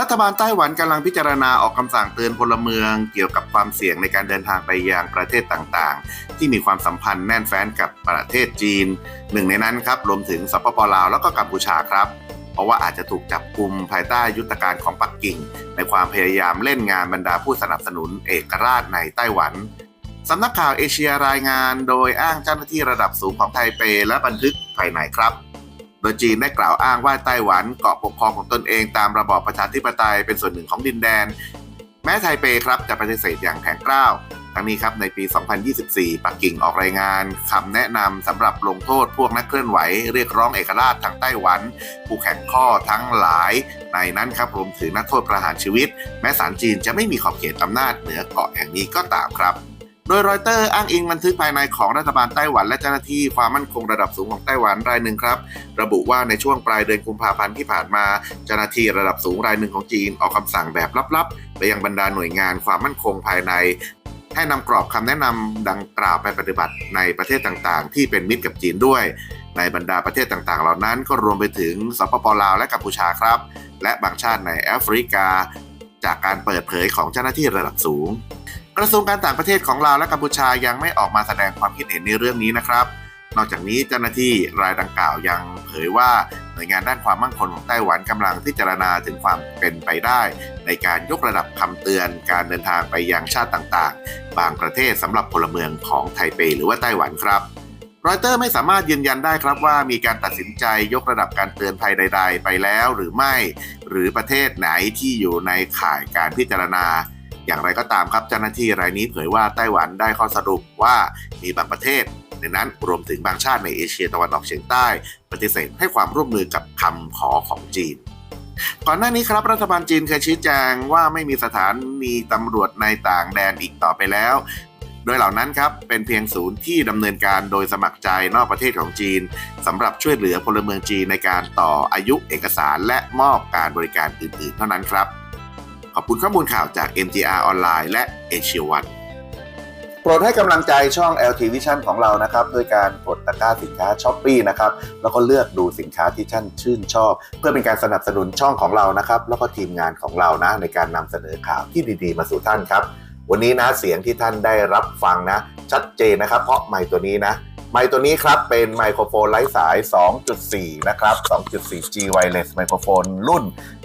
รัฐบาลไต้หวันกำลังพิจารณาออกคำสั่งเตือนพลเมือง เกี่ยวกับความเสี่ยงในการเดินทางไปยังประเทศต่างๆ ที่มีความสัมพันธ์แน่นแฟ้นกับประเทศจีน หนึ่งในนั้นครับรวมถึงสปปลาวแล้วก็กัมพูชาครับ เพราะว่าอาจจะถูกจับกลุ่มภายใต้ยุทธการของปักกิ่ง ในความพยายามเล่นงานบรรดาผู้สนับสนุนเอกราชในไต้หวัน สำนักข่าวเอเชียรายงานโดยอ้างเจ้าหน้าที่ระดับสูงของไทเปและบันทึกภายในครับ โดยจีนได้กล่าวอ้างว่าไต้หวันเกาะปกครองของตนเองตามระบอบประชาธิปไตยเป็นส่วนหนึ่งของดินแดน แม้ไทเปครับจะปฏิเสธอย่างแข็งกร้าวทั้งนี้ครับในปี 2024 ปักกิ่งออกรายงานคำแนะนำสำหรับลงโทษพวกนักเคลื่อนไหว เรียกร้องเอกราชทางไต้หวัน ผู้แข่งข้อทั้งหลาย ในนั้นครับรวมถึงนักโทษประหารชีวิต แม้ศาลจีนจะไม่มีขอบเขตอำนาจเหนือเกาะแห่งนี้ก็ตามครับ โดยรอยเตอร์อ้างอิงบันทึกภายในของรัฐบาลไต้หวันและเจ้าหน้าที่ความมั่นคงระดับสูงของไต้หวันรายหนึ่งครับ ระบุว่าในช่วงปลายเดือนกุมภาพันธ์ที่ผ่านมา เจ้าหน้าที่ระดับสูงรายหนึ่งของจีนออกคำสั่งแบบลับๆ ไปยังบรรดาหน่วยงานความมั่นคงภายใน ให้นำกรอบคำแนะนำดังกล่าวไปปฏิบัติในประเทศต่างๆ ที่เป็นมิตรกับจีนด้วย ในบรรดาประเทศต่างๆ เหล่านั้นก็รวมไปถึงสปปลาวและกัมพูชาครับ และบางชาติในแอฟริกา จากการเปิดเผยของเจ้าหน้าที่ระดับสูง กระทรวงการต่างประเทศของลาวและกัมพูชายังไม่ออกมาแสดงความคิดเห็นในเรื่องนี้นะครับ นอกจากนี้เจ้าหน้าที่รายดังกล่าวยังเผยว่าหน่วยงานด้านความมั่นคงของไต้หวันกำลังพิจารณาถึงความเป็นไปได้ ในการยกระดับคำเตือนการเดินทางไปยังชาติต่างๆ บางประเทศสำหรับพลเมืองของไทเปหรือว่าไต้หวันครับรอยเตอร์ไม่สามารถยืนยันได้ครับว่ามีการตัดสินใจยกระดับการเตือนภัยใด ๆ ไปแล้วหรือไม่ หรือประเทศไหนที่อยู่ในข่ายการพิจารณา อย่างไรก็ตามครับเจ้าหน้าที่รายนี้เผยว่าไต้หวันได้ข้อสรุปว่ามีบางประเทศในนั้นรวมถึงบางชาติในเอเชียตะวันออกเฉียงใต้ ปฏิเสธให้ความร่วมมือกับคำขอของจีน ก่อนหน้านี้ครับรัฐบาลจีนเคยชี้แจงว่าไม่มีสถานีตำรวจในต่างแดนอีกต่อไปแล้ว โดยเหล่านั้นครับเป็นเพียงศูนย์ที่ดำเนินการโดยสมัครใจนอกประเทศของจีนสำหรับช่วยเหลือพลเมืองจีนในการต่ออายุเอกสารและมอบการบริการอื่นๆ เท่านั้นครับ ขอบคุณข้อมูลข่าวจาก MTR ออนไลน์และ Asia One โปรดให้กำลังใจช่อง LT Vision ของเรานะครับ ด้วยการกดตะกร้าสินค้าช้อปปีนะครับ แล้วก็เลือกดูสินค้าที่ท่านชื่นชอบ เพื่อเป็นการสนับสนุนช่องของเรานะครับ แล้วก็ทีมงานของเรานะ ในการนำเสนอข่าวที่ดีๆ มาสู่ท่านครับ วันนี้นะเสียงที่ท่านได้รับฟังนะ ชัดเจนนะครับ เพราะไมค์ตัวนี้นะไมค์ตัวนี้ครับ เป็นไมโครโฟนไร้สาย 2.4 นะครับ 2.4G wireless ไมโครโฟนรุ่น